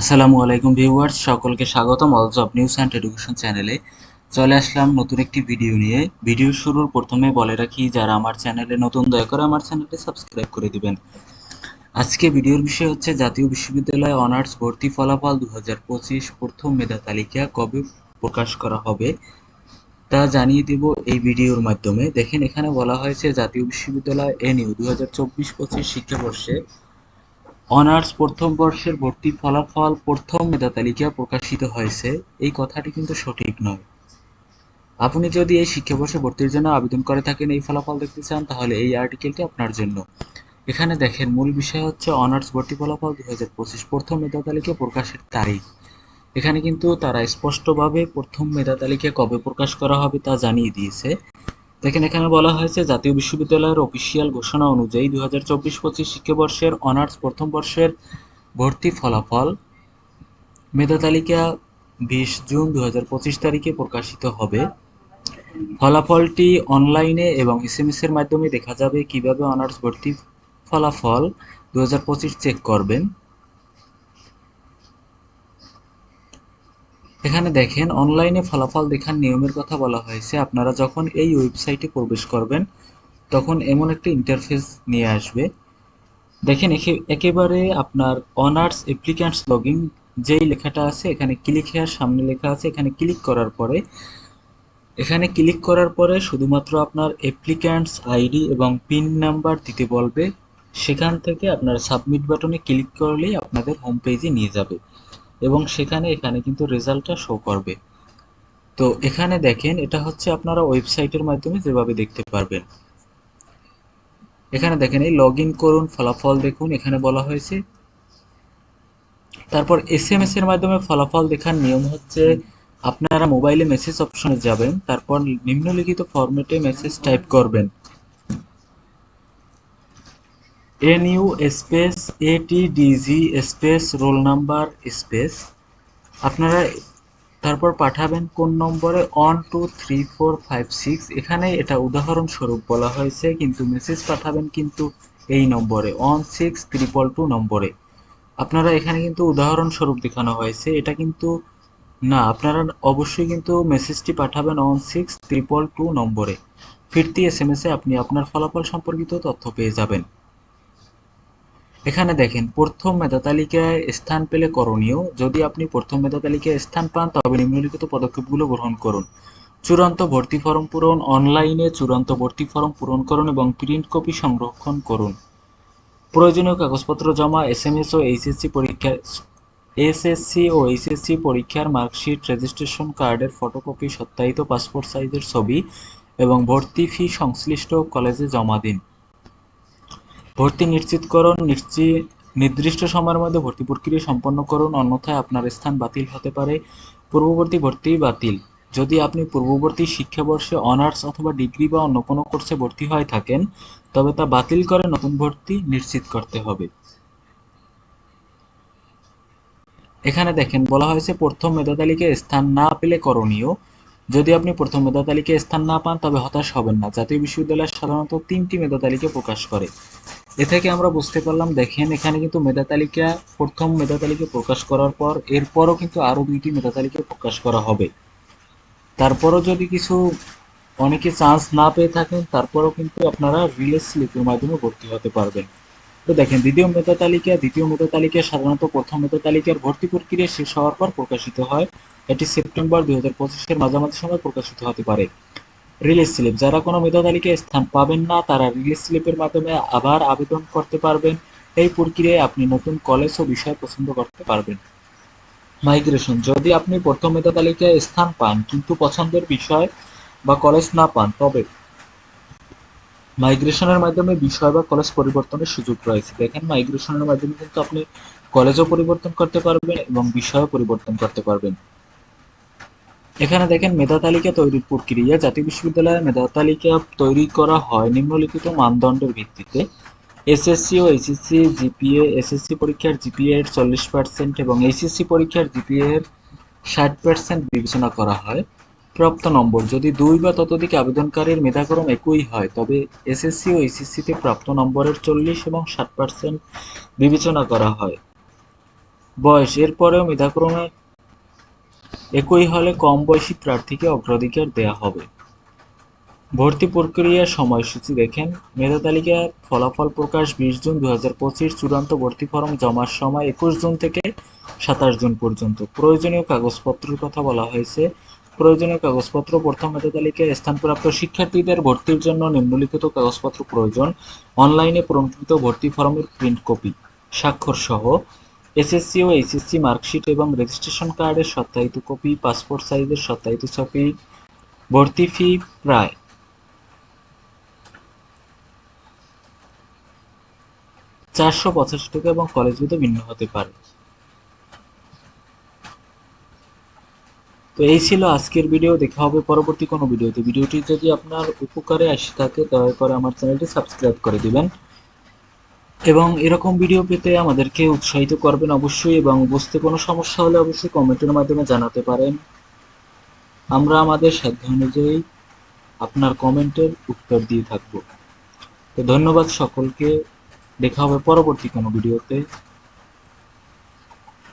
আসসালামু আলাইকুম ভিউয়ার্স, সকলকে স্বাগতম all job news and education চ্যানেলে চলে আসলাম নতুন একটি ভিডিও নিয়ে। ভিডিও শুরুর প্রথমে বলে রাখি, যারা আমার চ্যানেলে নতুন, দয়া করে আমার চ্যানেলটি সাবস্ক্রাইব করে দিবেন। আজকে ভিডিওর বিষয় হচ্ছে, জাতীয় বিশ্ববিদ্যালয় অনার্স ভর্তি ফলাফল দু হাজার পঁচিশ প্রথম মেধা তালিকা কবে প্রকাশ করা হবে তা জানিয়ে দেব এই ভিডিওর মাধ্যমে। দেখেন, এখানে বলা হয়েছে, জাতীয় বিশ্ববিদ্যালয় এনইউ দু হাজার চব্বিশ পঁচিশ শিক্ষাবর্ষে অনার্স প্রথম বর্ষের ভর্তি ফলাফল প্রথম মেধা তালিকা প্রকাশিত হয়েছে। এই কথাটি কিন্তু সঠিক নয়। আপনি যদি এই শিক্ষাবর্ষে ভর্তির জন্য আবেদন করে থাকেন, এই ফলাফল দেখতে চান, তাহলে এই আর্টিকেলটি আপনার জন্য। এখানে দেখেন, মূল বিষয় হচ্ছে অনার্স ভর্তি ফলাফল দু হাজার পঁচিশ প্রথম মেধা তালিকা প্রকাশের তারিখ। এখানে কিন্তু তারা স্পষ্টভাবে প্রথম মেধা তালিকা কবে প্রকাশ করা হবে তা জানিয়ে দিয়েছে। দেখেন, এখানে বলা হয়েছে জাতীয় বিশ্ববিদ্যালয়ের অফিসিয়াল ঘোষণা অনুযায়ী দু হাজার চব্বিশ পঁচিশ শিক্ষাবর্ষের অনার্স প্রথম বর্ষের ভর্তি ফলাফল মেধা তালিকা বিশ জুন দু তারিখে প্রকাশিত হবে। ফলাফলটি অনলাইনে এবং এসএমএস এর মাধ্যমে দেখা যাবে কীভাবে অনার্স ভর্তি ফলাফল দু চেক করবেন। এখানে দেখেন, অনলাইনে ফলাফল দেখার নিয়মের কথা বলা হয়েছে। আপনারা যখন এই ওয়েবসাইটে প্রবেশ করবেন, তখন এমন একটা ইন্টারফেস নিয়ে আসবে। দেখেন একেবারে আপনার অনার্স অ্যাপ্লিক্যান্টস লগইন যেই লেখাটা আছে, এখানে ক্লিক হেয়ার সামনে লেখা আছে, এখানে ক্লিক করার পরে, এখানে ক্লিক করার পরে শুধুমাত্র আপনার অ্যাপ্লিক্যান্টস আইডি এবং পিন নাম্বার দিতে বলবে। সেখান থেকে আপনার সাবমিট বাটনে ক্লিক করলেই আপনাদের হোম পেজে নিয়ে যাবে। এবং সেখানে এখানে কিন্তু রেজাল্টটা শো করবে। তো এখানে দেখেন, এটা হচ্ছে আপনারা ওয়েবসাইটের মাধ্যমে যেভাবে দেখতে পারবেন। এখানে দেখেন, এই লগ করুন, ফলাফল দেখুন, এখানে বলা হয়েছে। তারপর এস এম এস এর মাধ্যমে ফলাফল দেখার নিয়ম হচ্ছে, আপনারা মোবাইলে মেসেজ অপশনে যাবেন, তারপর নিম্নলিখিত ফরম্যাটে মেসেজ টাইপ করবেন। N U space, ATDG space, roll number space. আপনারা তারপর পাঠাবেন কোন নম্বরে? One two three four five six এখানে এটা উদাহরণস্বরূপ বলা হয়েছে, কিন্তু মেসেজ পাঠাবেন কিন্তু এই নম্বরে ওয়ান সিক্স ত্রিপল টু নম্বরে। আপনারা এখানে কিন্তু উদাহরণস্বরূপ দেখানো হয়েছে, এটা কিন্তু না, আপনারা অবশ্যই কিন্তু মেসেজটি পাঠাবেন ওয়ান সিক্স ত্রিপল টু নম্বরে। ফিরতি এস এম এস এ আপনি আপনার ফলাফল সম্পর্কিত তথ্য পেয়ে যাবেন। এখানে দেখেন, প্রথম মেধা তালিকায় স্থান পেলে করণীয়, যদি আপনি প্রথম মেধা তালিকায় স্থান পান, তবে নিম্নলিখিত পদক্ষেপগুলো গ্রহণ করুন। চূড়ান্ত ভর্তি ফর্ম পূরণ, অনলাইনে চূড়ান্ত ভর্তি ফর্ম পূরণ করুন এবং প্রিন্ট কপি সংরক্ষণ করুন। প্রয়োজনীয় কাগজপত্র জমা এস এম এস ও এইচএসসি পরীক্ষার এসএসসি ও এইচএসসি পরীক্ষার মার্কশিট, রেজিস্ট্রেশন কার্ডের ফটোকপি, সত্যায়িত পাসপোর্ট সাইজের ছবি এবং ভর্তি ফি সংশ্লিষ্ট কলেজে জমা দিন। ভর্তি নিশ্চিতকরণ নিশ্চিত নির্দিষ্ট সময়ের মধ্যে ভর্তি প্রক্রিয়া সম্পন্ন করুন, অন্যথায় আপনার স্থান বাতিল হতে পারে। পূর্ববর্তী ভর্তি বাতিল। যদি আপনি পূর্ববর্তী শিক্ষাবর্ষে অনার্স অথবা ডিগ্রি বা অন্য কোনো কোর্সে ভর্তি হয়ে থাকেন, তবে তা বাতিল করে নতুন ভর্তি নিশ্চিত করতে হবে। এখানে দেখেন, বলা হয়েছে, প্রথম মেধা তালিকায় স্থান না পেলে করণীয়। যদি আপনি প্রথম মেধা তালিকায় স্থান না পান, তবে হতাশ হবেন না। জাতীয় বিশ্ববিদ্যালয় সাধারণত তিনটি মেধা তালিকা প্রকাশ করে। এ থেকে আমরা বুঝতে পারলাম, দেখেন এখানে কিন্তু মেধা তালিকা, প্রথম মেধা তালিকা প্রকাশ করার পর, এরপরও কিন্তু আরও দুইটি মেধা তালিকা প্রকাশ করা হবে। তারপরও যদি কিছু অনেকে চান্স না পেয়ে থাকেন, তারপরও কিন্তু আপনারা রিলে স্লিপের মাধ্যমে ভর্তি হতে পারবেন। তো দেখেন, দ্বিতীয় মেধা তালিকা, দ্বিতীয় মেধা তালিকা, সাধারণত প্রথম মেধা তালিকার ভর্তি প্রক্রিয়া শেষ হওয়ার পর প্রকাশিত হয়। এটি সেপ্টেম্বর দুই হাজার পঁচিশের মাঝামাঝি সময় প্রকাশিত হতে পারে। রিলিজ স্লিপ যারা কোনো মেধা তালিকায় স্থান পাবেন না, তারা রিলিজ স্লিপের মাধ্যমে আবার আবেদন করতে পারবেন। এই প্রক্রিয়ায় আপনি নতুন কলেজ ও বিষয় পছন্দ করতে পারবেন। মাইগ্রেশন যদি আপনি প্রথম মেধা তালিকায় স্থান পান, কিন্তু পছন্দের বিষয় বা কলেজ না পান, তবে মাইগ্রেশনের মাধ্যমে বিষয় বা কলেজ পরিবর্তনের সুযোগ রয়েছে। দেখেন মাইগ্রেশনের মাধ্যমে কিন্তু আপনি কলেজও পরিবর্তন করতে পারবেন এবং বিষয়ও পরিবর্তন করতে পারবেন। এখানে দেখেন মেধা তালিকা তৈরির প্রক্রিয়া। জাতীয় বিশ্ববিদ্যালয়ে মেধা তালিকা তৈরি করা হয় নিম্নলিখিত মানদণ্ডের ভিত্তিতে। এসএসসি ও এইচএসসি জিপিএ, এসএসসি পরীক্ষার জিপিএ এর চল্লিশ পার্সেন্ট এবং এইচএসসি পরীক্ষার জিপিএ এর ষাট পার্সেন্ট বিবেচনা করা হয়। প্রাপ্ত নম্বর, যদি দুই বা ততোধিক আবেদনকারীর মেধাক্রম একই হয়, তবে এসএসসি ও এইচএসসিতে প্রাপ্ত নম্বরের চল্লিশ এবং ষাট পার্সেন্ট বিবেচনা করা হয়। বয়স, এরপরেও মেধাক্রমে একই হলে কম বয়সী প্রার্থীকে অগ্রাধিকার দেয়া হবে। ভর্তি প্রক্রিয়ার সময়সূচি দেখেন, মেধা তালিকার ফলাফল প্রকাশ বিশ জুন দু চূড়ান্ত ভর্তি ফরম জমার সময় একুশ জুন থেকে সাতাশ জুন পর্যন্ত। প্রয়োজনীয় কাগজপত্রের কথা বলা হয়েছে, প্রয়োজনীয় কাগজপত্র, প্রথম মেধা তালিকায় স্থানপ্রাপ্ত শিক্ষার্থীদের ভর্তির জন্য নিম্নলিখিত কাগজপত্র প্রয়োজন, অনলাইনে পূরণকৃত ভর্তি ফরমের প্রিন্ট কপি স্বাক্ষর সহ এসএসসি ও এইচএসসি মার্কশিট এবং রেজিস্ট্রেশন কার্ডের সত্যায়িত কপি পাসপোর্ট সাইজের সত্যায়িত ছবি ভর্তি ফি প্রায়। চারশো পঁচাশি টাকা এবং কলেজ ভেদে ভিন্ন হতে পারে। তো এই ছিল আজকের ভিডিও দেখা হবে পরবর্তী কোনো ভিডিওতে ভিডিওটি যদি আপনার উপকারে আসে থাকে, দয়া করে আমার চ্যানেলটি সাবস্ক্রাইব করে দিবেন। এবং এরকম ভিডিও পেতে আমাদেরকে উৎসাহিত করবেন অবশ্যই এবং বুঝতে কোনো সমস্যা হলে অবশ্যই কমেন্টের মাধ্যমে জানাতে পারেন। আমরা আমাদের সাধ্য অনুযায়ী আপনার কমেন্টের উত্তর দিয়ে থাকব। তো ধন্যবাদ সকলকে। দেখা হবে পরবর্তী কোনো ভিডিওতে